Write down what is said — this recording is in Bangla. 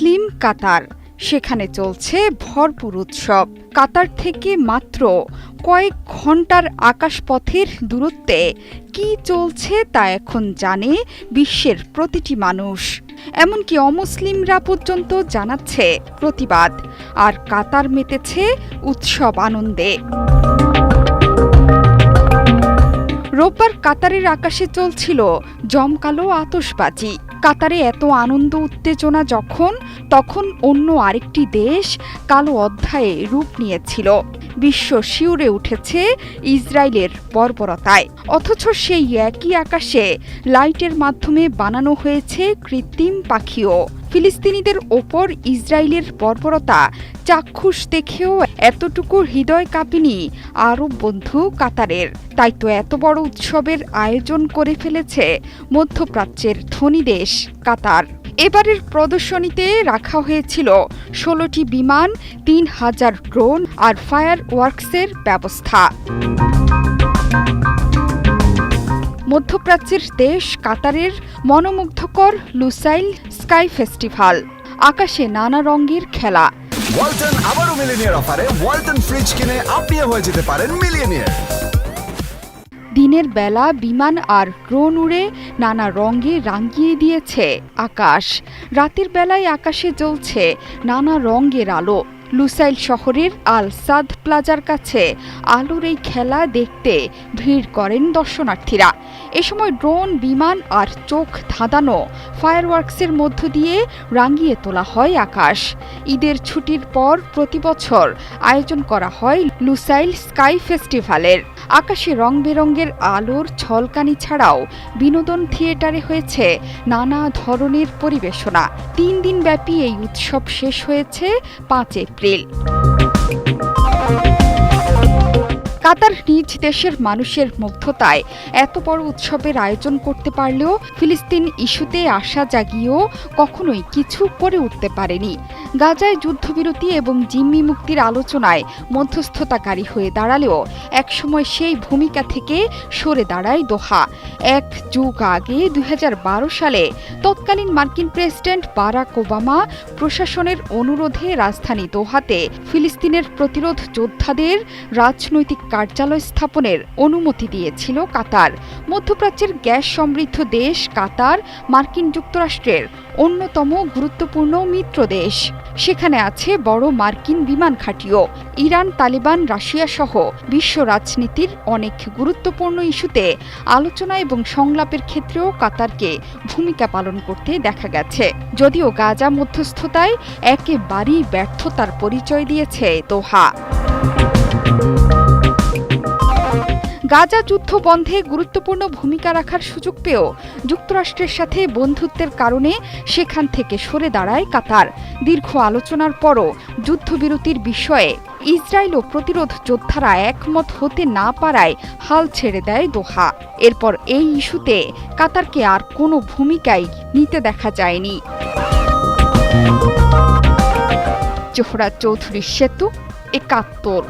অমুসলিম কাতার। সেখানে চলছে ভরপুর উৎসব। কাতার থেকে মাত্র কয়েক ঘণ্টার আকাশপথের দূরত্বে কি চলছে তা এখন জানে বিশ্বের প্রতিটি মানুষ। এমনকি অমুসলিমরা পর্যন্ত জানাচ্ছে প্রতিবাদ। আর কাতার মেতেছে উৎসব আনন্দে। রোববার কাতারের আকাশে চলছিল জমকালো আতশবাজি। কাতারে এত আনন্দ, উত্তেজনা যখন, তখন অন্য আরেকটি দেশ কালো অধ্যায়ে রূপ নিয়েছিল। বিশ্ব শিউরে উঠেছে ইসরায়েলের বর্বরতায়। অথচ সেই একই আকাশে লাইটের মাধ্যমে বানানো হয়েছে কৃত্রিম পাখিও। ফিলিস্তিনিদের ওপর ইসরায়েলের বর্বরতা চাক্ষুষ দেখেও এতটুকু হৃদয় কাঁপিনি আরব বন্ধু কাতারের। তাই তো এত বড় উৎসবের আয়োজন করে ফেলেছে মধ্যপ্রাচ্যের ধনী দেশ কাতার। এবারের প্রদর্শনীতে রাখা হয়েছিল ষোলোটি বিমান, তিন হাজার ড্রোন আর ফায়ার ওয়ার্কসের ব্যবস্থা। মধ্যপ্রাচ্যের দেশ কাতারের মনোমুগ্ধকর লুসাইল স্কাই ফেস্টিভ্যাল আকাশে নানা রঙের খেলা। ওয়ালটন আবারও মিলিনিয়ার অফারে ওয়ালটন ফ্রিজ কিনে আপনিও হয়ে যেতে পারেন মিলিয়নিয়ার। দিনের বেলা বিমান আর ড্রোন উড়ে নানা রঙে রাঙিয়ে দিয়েছে আকাশ। রাতের বেলায় আকাশে জ্বলছে নানা রঙের আলো। লুসাইল শহরের আল সাদ প্লাজার কাছে আলোর এই খেলা দেখতে ভিড় করেন দর্শনার্থীরা। এ সময় ড্রোন, বিমান আর চোখ ধাঁধানো ফায়ারওয়ার্কসের মধ্য দিয়ে রাঙিয়ে তোলা হয় আকাশ। ঈদের ছুটির পর প্রতি বছর আয়োজন করা হয় লুসাইল স্কাই ফেস্টিভ্যালের। আকাশে রং বেরঙের আলোর ছলকানি ছাড়াও বিনোদন থিয়েটারে হয়েছে নানা ধরনের পরিবেশনা। তিন দিন ব্যাপী এই উৎসব শেষ হয়েছে পাঁচ এপ্রিল abril. কাতার নিজ দেশের মানুষের মুগ্ধতায়। এত বড় উৎসবের আয়োজন করতে পারলেও ফিলিস্তিন ইস্যুতে আশা জাগিয়েও কখনোই কিছু করে উঠতে পারেনি। গাজায় যুদ্ধবিরতি এবং জিম্মি মুক্তির আলোচনায় মধ্যস্থতাকারী হয়ে দাঁড়ালেও একসময় সেই ভূমিকা থেকে সরে দাঁড়ায় দোহা। এক যুগ আগে দুই হাজার বারো সালে তৎকালীন মার্কিন প্রেসিডেন্ট বারাক ওবামা প্রশাসনের অনুরোধে রাজধানী দোহাতে ফিলিস্তিনের প্রতিরোধ যোদ্ধাদের রাজনৈতিক কার্যালয় স্থাপনের অনুমতি দিয়েছিল কাতার। মধ্যপ্রাচ্যের গ্যাস সমৃদ্ধ দেশ কাতার, মার্কিন যুক্তরাষ্ট্রের অন্যতম গুরুত্বপূর্ণ মিত্র দেশ। সেখানে আছে বড় মার্কিন বিমান ঘাঁটিও। ইরান, তালিবান, রাশিয়া সহ বিশ্ব রাজনীতির অনেক গুরুত্বপূর্ণ ইস্যুতে আলোচনা এবং সংলাপের ক্ষেত্রেও কাতারকে ভূমিকা পালন করতে দেখা গেছে। যদিও গাজা মধ্যস্থতায় একেবারেই ব্যর্থতার পরিচয় দিয়েছে দোহা। গাজা যুদ্ধ বন্ধে গুরুত্বপূর্ণ ভূমিকা রাখার সুযোগ পেয়েও যুক্তরাষ্ট্রের সাথে বন্ধুত্বের কারণে সেখান থেকে সরে দাঁড়ায় কাতার। দীর্ঘ আলোচনার পরও যুদ্ধবিরতির বিষয়ে ইসরায়েল ও প্রতিরোধ যোদ্ধারা একমত হতে না পারায় হাল ছেড়ে দেয় দোহা। এরপর এই ইস্যুতে কাতারকে আর কোনো ভূমিকাই নিতে দেখা যায়নি। জোহরা চৌধুরী সেতু একাত্তর।